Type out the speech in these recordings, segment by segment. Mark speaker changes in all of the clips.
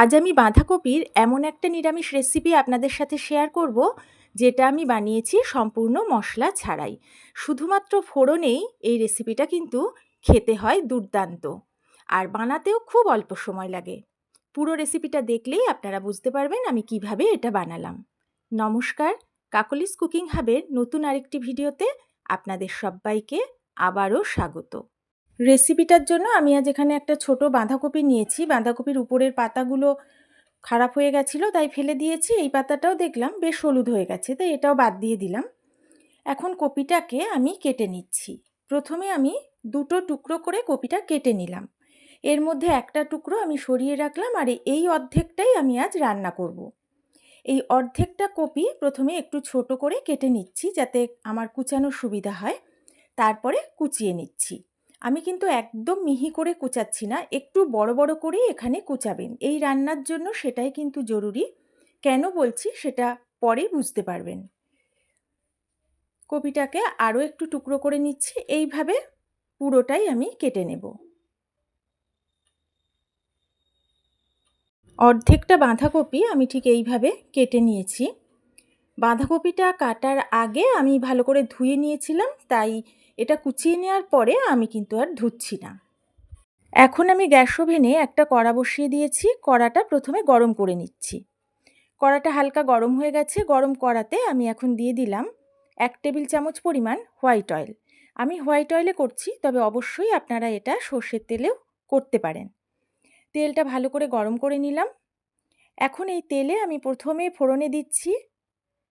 Speaker 1: আজ আমি বাঁধাকপির এমন একটা নিরামিষ রেসিপি আপনাদের সাথে শেয়ার করব, যেটা আমি বানিয়েছি সম্পূর্ণ মশলা ছাড়াই। শুধুমাত্র ফোড়নেই এই রেসিপিটা কিন্তু খেতে হয় দুর্দান্ত। আর বানাতেও খুব অল্প সময় লাগে। পুরো রেসিপিটা দেখলেই আপনারা বুঝতে পারবেন আমি কীভাবে এটা বানালাম। নমস্কার, কাকলিস কুকিং হাবের নতুন আরেকটি ভিডিওতে আপনাদের সবাইকে আবারও স্বাগত। রেসিপিটার জন্য আমি আজ এখানে একটা ছোট বাঁধাকপি নিয়েছি। বাঁধাকপির উপরের পাতাগুলো খারাপ হয়ে গেছিল, তাই ফেলে দিয়েছি। এই পাতাটাও দেখলাম বেশ হলুদ হয়ে গেছে, তাই এটাও বাদ দিয়ে দিলাম। এখন কপিটাকে আমি কেটে নিচ্ছি। প্রথমে আমি দুটো টুকরো করে কপিটা কেটে নিলাম। এর মধ্যে একটা টুকরো আমি সরিয়ে রাখলাম আর এই অর্ধেকটাই আমি আজ রান্না করব। এই অর্ধেকটা কপি প্রথমে একটু ছোট করে কেটে নিচ্ছি যাতে আমার কুচানোর সুবিধা হয়। তারপরে কুচিয়ে নিচ্ছি। আমি কিন্তু একদম মিহি করে কুচাচ্ছি না, একটু বড় বড় করেই এখানে কুচাবেন। এই রান্নার জন্য সেটাই কিন্তু জরুরি। কেন বলছি? সেটা পরেই বুঝতে পারবেন। কপিটাকে আরও একটু টুকরো করে নিচ্ছি, এইভাবে পুরোটাই আমি কেটে নেব। অর্ধেকটা বাঁধাকপি আমি ঠিক এইভাবে কেটে নিয়েছি। বাঁধাকপিটা কাটার আগে আমি ভালো করে ধুয়ে নিয়েছিলাম, তাই এটা কুচিয়ে নেওয়ার পরে আমি কিন্তু আর ধুচ্ছি না। এখন আমি গ্যাস ওভেনে একটা কড়া বসিয়ে দিয়েছি, কড়াটা প্রথমে গরম করে নিচ্ছি। কড়াটা হালকা গরম হয়ে গেছে, গরম কড়াতে আমি এখন দিয়ে দিলাম এক টেবিল চামচ পরিমাণ হোয়াইট অয়েল। আমি হোয়াইট অয়েলে করছি, তবে অবশ্যই আপনারা এটা সর্ষের তেলেও করতে পারেন। তেলটা ভালো করে গরম করে নিলাম। এখন এই তেলে আমি প্রথমে ফোড়নে দিচ্ছি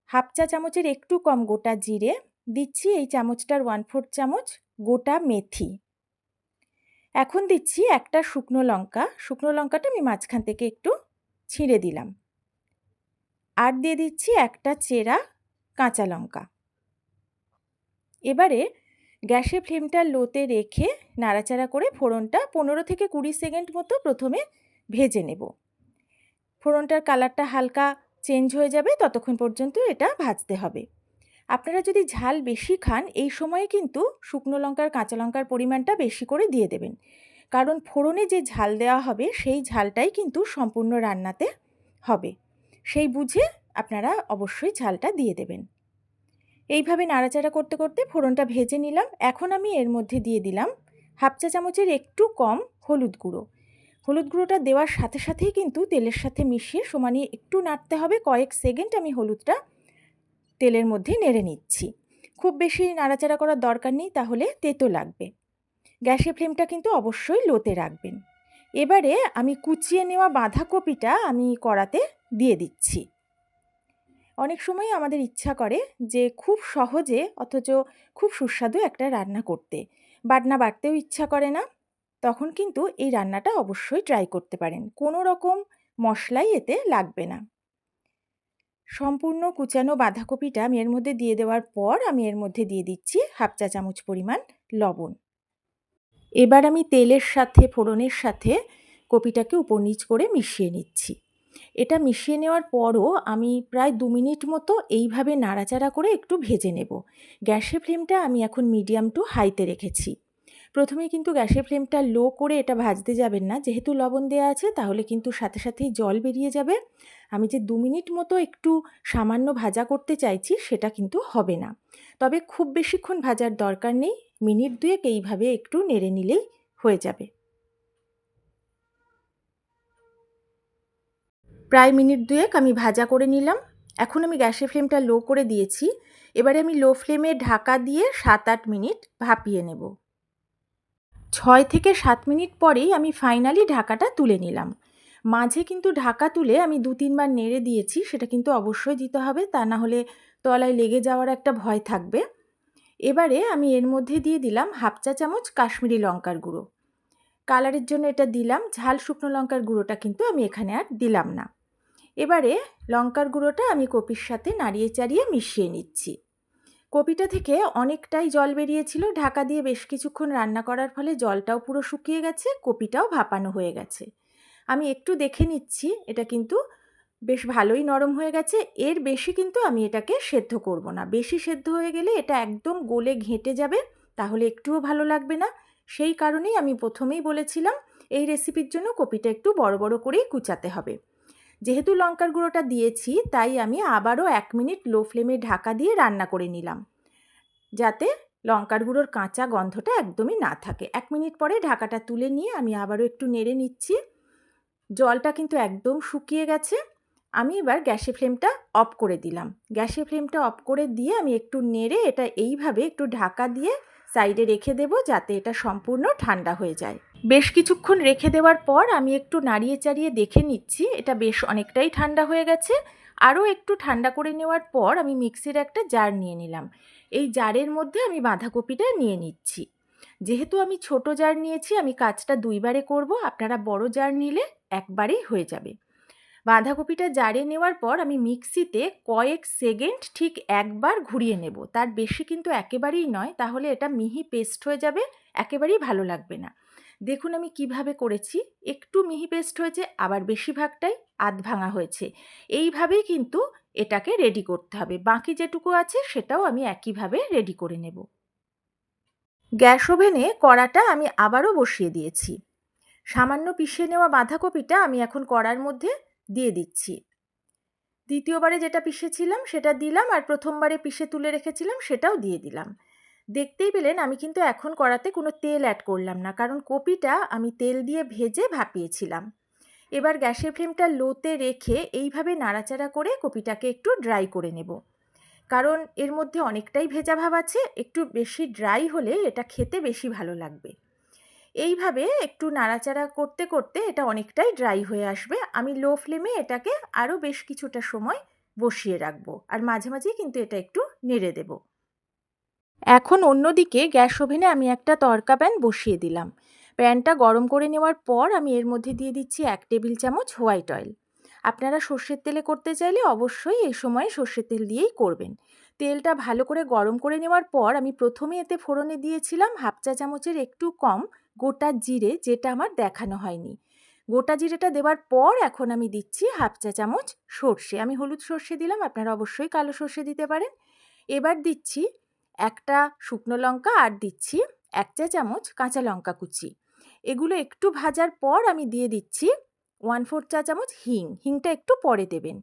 Speaker 1: হাফ চা চামচের একটু কম গোটা জিরে দিচ্ছি এই চামচটার ওয়ান ফোর্থ চামচ গোটা মেথি। এখন দিচ্ছি একটা শুকনো লঙ্কা। শুকনো লঙ্কাটা আমি মাঝখান থেকে একটু ছিঁড়ে দিলাম। আর দিয়ে দিচ্ছি একটা চেরা কাঁচা লঙ্কা। এবারে গ্যাসে ফ্লেমটা লোতে রেখে নাড়াচাড়া করে ফোড়নটা পনেরো থেকে কুড়ি সেকেন্ড মতো প্রথমে ভেজে নেব। ফোড়নটার কালারটা হালকা চেঞ্জ হয়ে যাবে, ততক্ষণ পর্যন্ত এটা ভাজতে হবে। আপনারা যদি ঝাল বেশি খান, এই সময়ে কিন্তু শুকনো লঙ্কার কাঁচা লঙ্কার পরিমাণটা বেশি করে দিয়ে দেবেন। কারণ ফোড়নে যে ঝাল দেওয়া হবে, সেই ঝালটাই কিন্তু সম্পূর্ণ রান্নাতে হবে। সেই বুঝে আপনারা অবশ্যই ঝালটা দিয়ে দেবেন। এইভাবে নাড়াচাড়া করতে করতে ফোড়নটা ভেজে নিলাম। এখন আমি এর মধ্যে দিয়ে দিলাম হাফ চা চামচের একটু কম হলুদ গুঁড়ো। হলুদ গুঁড়োটা দেওয়ার সাথে সাথেই কিন্তু তেলের সাথে মিশিয়ে সমানিয়ে একটু নাড়তে হবে। কয়েক সেকেন্ড আমি হলুদটা তেলের মধ্যে নেড়ে নিচ্ছি। খুব বেশি নাড়াচাড়া করার দরকার নেই, তাহলে তেতো লাগবে। গ্যাসের ফ্লেমটা কিন্তু অবশ্যই লোতে রাখবেন। এবারে আমি কুচিয়ে নেওয়া বাঁধাকপিটা আমি কড়াতে দিয়ে দিচ্ছি। অনেক সময় আমাদের ইচ্ছা করে যে খুব সহজে, অথচ খুব সুস্বাদু একটা রান্না করতে। বাটনা বাটতেও ইচ্ছা করে না, তখন কিন্তু এই রান্নাটা অবশ্যই ট্রাই করতে পারেন। কোনো রকম মশলাই এতে লাগবে না। সম্পূর্ণ কুচানো বাঁধাকপিটা আমি এর মধ্যে দিয়ে দেওয়ার পর আমি এর মধ্যে দিয়ে দিচ্ছি হাফ চা চামচ পরিমাণ লবণ। এবার আমি তেলের সাথে, ফোড়নের সাথে কপিটাকে উপর নিচ করে মিশিয়ে নিচ্ছি। এটা মিশিয়ে নেওয়ার পরও আমি প্রায় দু মিনিট মতো এইভাবে নাড়াচাড়া করে একটু ভেজে নেব। গ্যাসের ফ্লেমটা আমি এখন মিডিয়াম টু হাইতে রেখেছি। প্রথমে কিন্তু গ্যাসের ফ্লেমটা লো করে এটা ভাজতে যাবেন না। যেহেতু লবণ দেওয়া আছে, তাহলে কিন্তু সাথে সাথেই জল বেরিয়ে যাবে। আমি যে দু মিনিট মতো একটু সামান্য ভাজা করতে চাইছি, সেটা কিন্তু হবে না। তবে খুব বেশিক্ষণ ভাজার দরকার নেই। মিনিট দুয়েক এইভাবে একটু নেড়ে নিলেই হয়ে যাবে। প্রায় মিনিট দুয়েক আমি ভাজা করে নিলাম। এখন আমি গ্যাসের ফ্লেমটা লো করে দিয়েছি। এবারে আমি লো ফ্লেমে ঢাকা দিয়ে সাত আট মিনিট ভাপিয়ে নেব। ছয় থেকে সাত মিনিট পরেই আমি ফাইনালি ঢাকাটা তুলে নিলাম। মাঝে কিন্তু ঢাকা তুলে আমি দু তিনবার নেড়ে দিয়েছি, সেটা কিন্তু অবশ্যই দিতে হবে, তা না হলে তলায় লেগে যাওয়ার একটা ভয় থাকবে। এবারে আমি এর মধ্যে দিয়ে দিলাম হাফ চা চামচ কাশ্মীরি লঙ্কার গুঁড়ো। কালারের জন্য এটা দিলাম, ঝাল শুকনো লঙ্কার গুঁড়োটা কিন্তু আমি এখানে আর দিলাম না। এবারে লঙ্কার গুঁড়োটা আমি কপির সাথে নাড়িয়ে চাড়িয়ে মিশিয়ে নিচ্ছি। কপিটা থেকে অনেকটাই জল বেরিয়েছিল, ঢাকা দিয়ে বেশ কিছুক্ষণ রান্না করার ফলে জলটাও পুরো শুকিয়ে গেছে, কপিটাও ভাপানো হয়ে গেছে। আমি একটু দেখে নিচ্ছি, এটা কিন্তু বেশ ভালোই নরম হয়ে গেছে, এর বেশি কিন্তু আমি এটাকে সেদ্ধ করব না। বেশি সেদ্ধ হয়ে গেলে এটা একদম গোলে ঘেঁটে যাবে, তাহলে একটুও ভালো লাগবে না। সেই কারণেই আমি প্রথমেই বলেছিলাম, এই রেসিপির জন্য কপিটা একটু বড় বড় করেই কুচাতে হবে। যেহেতু লঙ্কার গুঁড়োটা দিয়েছি, তাই আমি আবারও এক মিনিট লো ফ্লেমে ঢাকা দিয়ে রান্না করে নিলাম। যাতে লঙ্কার গুঁড়োর কাঁচা গন্ধটা একদমই না থাকে। এক মিনিট পরে ঢাকাটা তুলে নিয়ে আমি আবারও একটু নেড়ে নিচ্ছি। জলটা কিন্তু একদম শুকিয়ে গেছে। আমি এবার গ্যাসের ফ্লেমটা অফ করে দিলাম। গ্যাসের ফ্লেমটা অফ করে দিয়ে আমি একটু নেড়ে এটা এইভাবে একটু ঢাকা দিয়ে সাইডে রেখে দেবো যাতে এটা সম্পূর্ণ ঠান্ডা হয়ে যায়। বেশ কিছুক্ষণ রেখে দেওয়ার পর আমি একটু নাড়িয়ে চাড়িয়ে দেখে নিচ্ছি, এটা বেশ অনেকটাই ঠান্ডা হয়ে গেছে। আরও একটু ঠান্ডা করে নেওয়ার পর আমি মিক্সির একটা জার নিয়ে নিলাম। এই জারের মধ্যে আমি বাঁধাকপিটা নিয়ে নিচ্ছি। যেহেতু আমি ছোট জার নিয়েছি, আমি কাজটা দুইবারে করব, আপনারা বড় জার নিলে একবারেই হয়ে যাবে। বাঁধাকপিটা জারে নেওয়ার পর আমি মিক্সিতে কয়েক সেকেন্ড ঠিক একবার ঘুরিয়ে নেব। তার বেশি কিন্তু একেবারেই নয়, তাহলে এটা মিহি পেস্ট হয়ে যাবে, একেবারেই ভালো লাগবে না। দেখুন আমি কীভাবে করেছি। একটু মিহি পেস্ট হয়েছে, আবার বেশিরভাগটাই আধ ভাঙা হয়েছে। এইভাবেই কিন্তু এটাকে রেডি করতে হবে। বাকি যেটুকু আছে সেটাও আমি একইভাবে রেডি করে নেব। গ্যাস ওভেনে কড়াটা আমি আবারও বসিয়ে দিয়েছি। সামান্য পিষে নেওয়া বাঁধাকপিটা আমি এখন কড়ার মধ্যে দিয়ে দিচ্ছি। দ্বিতীয়বারে যেটা পিষেছিলাম সেটা দিলাম আর প্রথমবারে পিষে তুলে রেখেছিলাম সেটাও দিয়ে দিলাম। দেখতেই পেলেন আমি কিন্তু এখন কড়াতে কোনো তেল অ্যাড করলাম না। কারণ কপিটা আমি তেল দিয়ে ভেজে ভাপিয়েছিলাম। এবার গ্যাসের ফ্লেমটা লোতে রেখে এইভাবে নাড়াচাড়া করে কপিটাকে একটু ড্রাই করে নেব। কারণ এর মধ্যে অনেকটাই ভেজা ভাব আছে, একটু বেশি ড্রাই হলে এটা খেতে বেশি ভালো লাগবে। এইভাবে একটু নাড়াচাড়া করতে করতে এটা অনেকটাই ড্রাই হয়ে আসবে। আমি লো ফ্লেমে এটাকে আরও বেশ কিছুটা সময় বসিয়ে রাখব। আর মাঝে মাঝেই কিন্তু এটা একটু নেড়ে দেব। এখন অন্যদিকে গ্যাস ওভেনে আমি একটা তরকা প্যান বসিয়ে দিলাম। প্যানটা গরম করে নেওয়ার পর আমি এর মধ্যে দিয়ে দিচ্ছি এক টেবিল চামচ হোয়াইট অয়েল। আপনারা সর্ষের তেলে করতে চাইলে অবশ্যই এই সময় সর্ষের তেল দিয়েই করবেন। তেলটা ভালো করে গরম করে নেওয়ার পর আমি প্রথমে এতে ফোড়নে দিয়েছিলাম হাফ চা চামচের একটু কম গোটা জিরে, যেটা আমার দেখানো হয়নি। গোটা জিরেটা দেওয়ার পর এখন আমি দিচ্ছি হাফ চা চামচ সর্ষে। আমি হলুদ সর্ষে দিলাম, আপনারা অবশ্যই কালো সর্ষে দিতে পারেন। এবার দিচ্ছি একটা শুকনো লঙ্কা আর দিচ্ছি এক চা চামচ কাঁচা লঙ্কা কুচি। এগুলো একটু ভাজার পর আমি দিয়ে দিচ্ছি ওয়ান ফোর চা চামচ হিং। হিংটা একটু পরে দেবেন।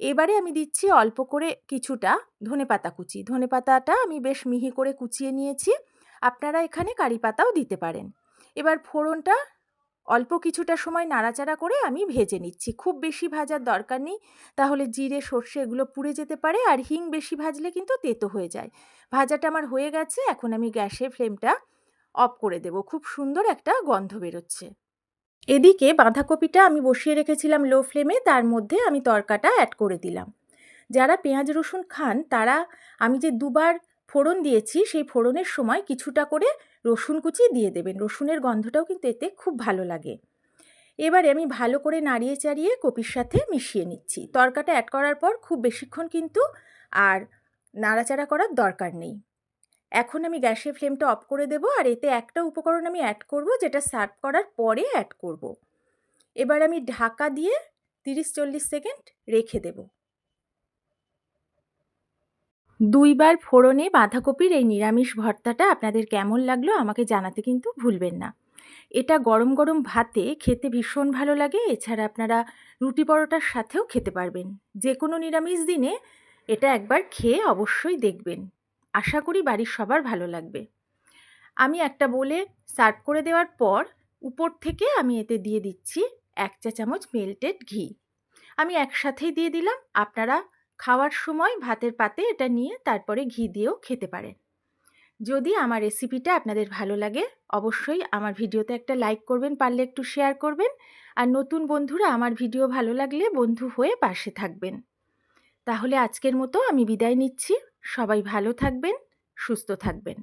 Speaker 1: এবারে আমি দিচ্ছি অল্প করে কিছুটা ধনে পাতা কুচি। ধনে পাতাটা আমি বেশ মিহি করে কুচিয়ে নিয়েছি। আপনারা এখানে কারি পাতাও দিতে পারেন। এবার ফোড়নটা অল্প কিছুটা সময় নাড়াচাড়া করে আমি ভেজে নিচ্ছি। খুব বেশি ভাজার দরকার নেই। তাহলে জিরে, সর্ষে এগুলো পুড়ে যেতে পারে আর হিং বেশি ভাজলে কিন্তু তেতো হয়ে যায়। ভাজাটা আমার হয়ে গেছে, এখন আমি গ্যাসের ফ্লেমটা অফ করে দেব। খুব সুন্দর একটা গন্ধ বেরোচ্ছে। এদিকে বাঁধাকপিটা আমি বসিয়ে রেখেছিলাম লো ফ্লেমে, তার মধ্যে আমি তরকাটা অ্যাড করে দিলাম। যারা পেঁয়াজ রসুন খান, তারা আমি যে দুবার ফোড়ন দিয়েছি, সেই ফোড়নের সময় কিছুটা করে রসুন কুচি দিয়ে দেবেন। রসুনের গন্ধটাও কিন্তু এতে খুব ভালো লাগে। এবারে আমি ভালো করে নাড়িয়ে চাড়িয়ে কপির সাথে মিশিয়ে নিচ্ছি। তরকাটা অ্যাড করার পর খুব বেশিক্ষণ কিন্তু আর নাড়াচাড়া করার দরকার নেই। এখন আমি গ্যাসের ফ্লেমটা অফ করে দেবো আর এতে একটা উপকরণ আমি অ্যাড করব যেটা সার্ভ করার পরে অ্যাড করব। এবার আমি ঢাকা দিয়ে তিরিশ চল্লিশ সেকেন্ড রেখে দেব। দুইবার ফোড়নে বাঁধাকপির এই নিরামিষ ভর্তাটা আপনাদের কেমন লাগল আমাকে জানাতে কিন্তু ভুলবেন না। এটা গরম গরম ভাতে খেতে ভীষণ ভালো লাগে, এছাড়া আপনারা রুটি পরোটার সাথেও খেতে পারবেন। যে কোনো নিরামিষ দিনে এটা একবার খেয়ে অবশ্যই দেখবেন। আশা করি বাড়ির সবার ভালো লাগবে। আমি একটা বলে সার্ভ করে দেওয়ার পর উপর থেকে আমি এতে দিয়ে দিচ্ছি এক চা চামচ মেল্টেড ঘি। আমি একসাথেই দিয়ে দিলাম, আপনারা খাওয়ার সময় ভাতের পাতে এটা নিয়ে তারপরে ঘি দিয়েও খেতে পারেন। যদি আমার রেসিপিটা আপনাদের ভালো লাগে, অবশ্যই আমার ভিডিওতে একটা লাইক করবেন, পারলে একটু শেয়ার করবেন। আর নতুন বন্ধুরা আমার ভিডিও ভালো লাগলে বন্ধু হয়ে পাশে থাকবেন। তাহলে আজকের মতো আমি বিদায় নিচ্ছি। সবাই ভালো থাকবেন, সুস্থ থাকবেন।